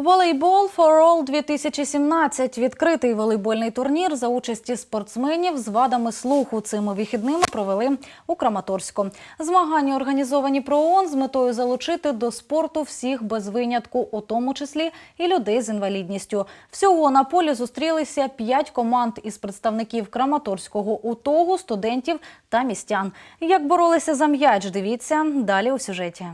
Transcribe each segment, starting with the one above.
Волейбол for All 2017 – відкритий волейбольний турнір за участі спортсменів з вадами слуху. Цими вихідними провели у Краматорську. Змагання організовані про ООН з метою залучити до спорту всіх без винятку, у тому числі і людей з інвалідністю. Всього на полі зустрілися п'ять команд із представників Краматорського УТОГу, студентів та містян. Як боролися за м'яч, дивіться далі у сюжеті.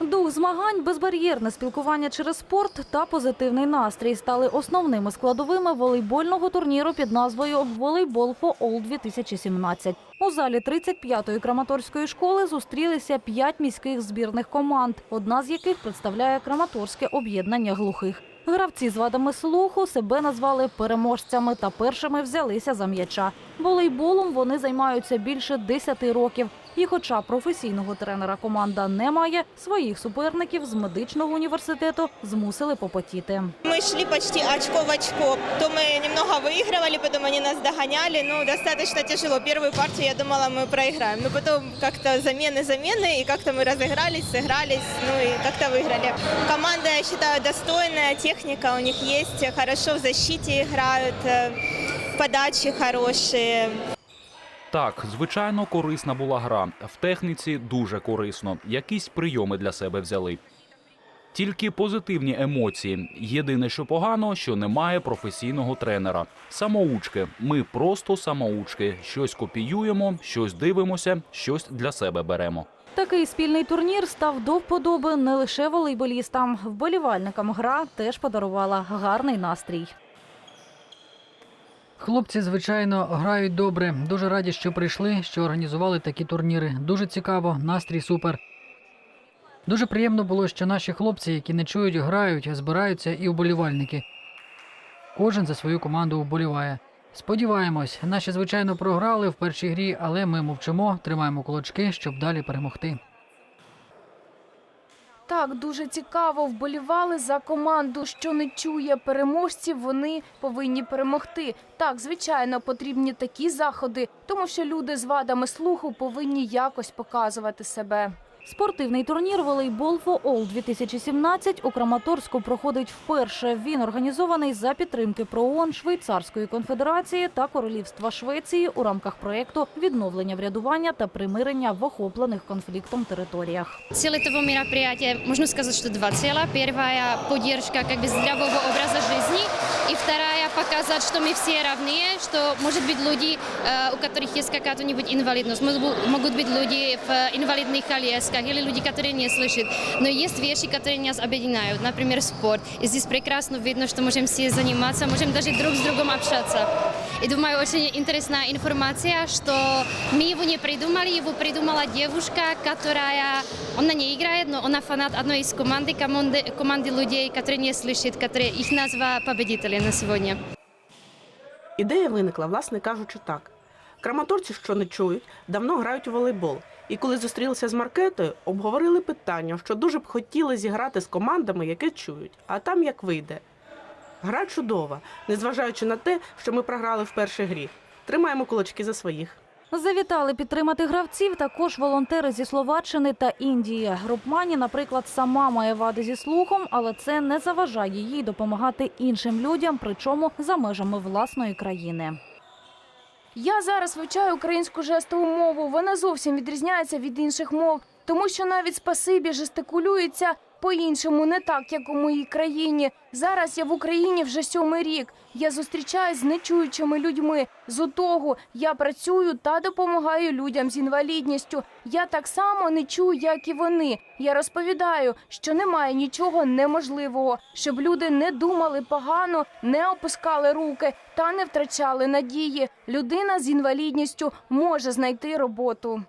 Дух змагань, безбар'єрне спілкування через спорт та позитивний настрій стали основними складовими волейбольного турніру під назвою «Волейбол for All 2017». У залі 35-ї Краматорської школи зустрілися п'ять міських збірних команд, одна з яких представляє Краматорське об'єднання глухих. Гравці з вадами слуху себе назвали переможцями та першими взялися за м'яча. Волейболом вони займаються більше 10 років. І хоча професійного тренера команда не має, своїх суперників з медичного університету змусили попотіти. Мы шли почти очко в очко. То мы немного выигрывали, потом они нас догоняли. Ну, достаточно тяжело. Первую партию, я думала, мы проиграем. Но потом как-то замены, замены, и как-то мы разыгрались, сыгрались, ну и как-то выиграли. Команда, я считаю, достойная, техника у них есть, хорошо в защите играют, э, подачи хорошие. Так, звичайно, корисна була гра. В техніці дуже корисно. Якісь прийоми для себе взяли. Тільки позитивні емоції. Єдине, що погано, що немає професійного тренера. Самоучки. Ми просто самоучки. Щось копіюємо, щось дивимося, щось для себе беремо. Такий спільний турнір став до вподоби не лише волейболістам. Вболівальникам гра теж подарувала гарний настрій. Хлопці, звичайно, грають добре. Дуже раді, що прийшли, що організували такі турніри. Дуже цікаво, настрій супер. Дуже приємно було, що наші хлопці, які не чують, грають, збираються і вболівальники. Кожен за свою команду вболіває. Сподіваємось, наші звичайно програли в першій грі, але ми мовчимо, тримаємо кулачки, щоб далі перемогти. Так, дуже цікаво. Вболівали за команду, що не чує переможців. Вони повинні перемогти. Так, звичайно, потрібні такі заходи, тому що люди з вадами слуху повинні якось показувати себе. Спортивний турнір «Волейбол for All 2017» у Краматорську проходить вперше. Він організований за підтримки ПРООН, Швейцарської конфедерації та Королівства Швеції у рамках проєкту відновлення врядування та примирення в охоплених конфліктом територіях. Цели того мероприятия, можно сказать, что два цела. Первая – поддержка как бы здравого образа жизни. И вторая – показать, что мы все равны, что, может быть, люди, э, у которых есть какая-то-нибудь инвалидность, могут могут быть люди в э, инвалидных колясках или люди, которые не слышат. Но есть вещи, которые нас объединяют, например, спорт. И здесь прекрасно видно, что можем все заниматься, можем даже друг с другом общаться. И думаю, очень интересная информация, что мы его не придумали, его придумала девушка, которая, она не играет, но она фанат одной из команды, команды, команды людей, которые не слышат, которые их назва победители на сегодня. Ідея виникла, власне кажучи, так. Краматорці, що не чують, давно грають у волейбол. І коли зустрілися з Маркетою, обговорили питання, що дуже б хотіли зіграти з командами, які чують, а там як вийде. Гра чудова, незважаючи на те, що ми програли в першій грі. Тримаємо кулачки за своїх. Завітали підтримати гравців також волонтери зі Словаччини та Індії. Групмані, наприклад, сама має вади зі слухом, але це не заважає їй допомагати іншим людям, причому за межами власної країни. Я зараз вивчаю українську жестову мову. Вона зовсім відрізняється від інших мов, тому що навіть спасибі жестикулюється по-іншому, не так, як у моїй країні. Зараз я в Україні вже сьомий рік. Я зустрічаюсь з нечуючими людьми. З утогу я працюю та допомагаю людям з інвалідністю. Я так само не чую, як і вони. Я розповідаю, що немає нічого неможливого, щоб люди не думали погано, не опускали руки та не втрачали надії. Людина з інвалідністю може знайти роботу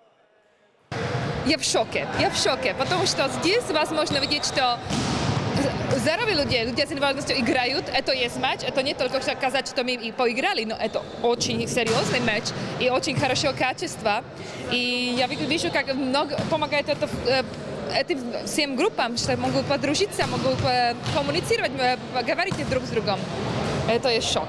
Я в шоке, я в шоке, потому что здесь возможно видеть, что здоровые люди, люди с инвалидностью играют, это есть матч, это не только сказать, что мы и поиграли, но это очень серьезный матч и очень хорошее качество. И я вижу, как много помогает это э, этим всем группам, что могут подружиться, могут э, коммуницировать, э, говорить друг с другом. Это есть шок.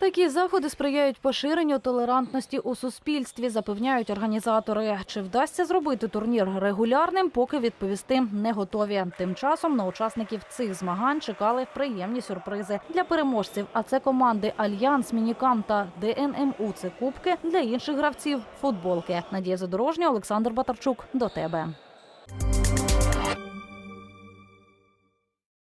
Такі заходи сприяють поширенню толерантності у суспільстві, запевняють організатори. Чи вдасться зробити турнір регулярним, поки відповісти не готові. Тим часом на учасників цих змагань чекали приємні сюрпризи для переможців. А це команди Альянс, Мінікам та ДНМУ. Це кубки для інших гравців. Футболки. Надія Задорожня, Олександр Батарчук. До тебе.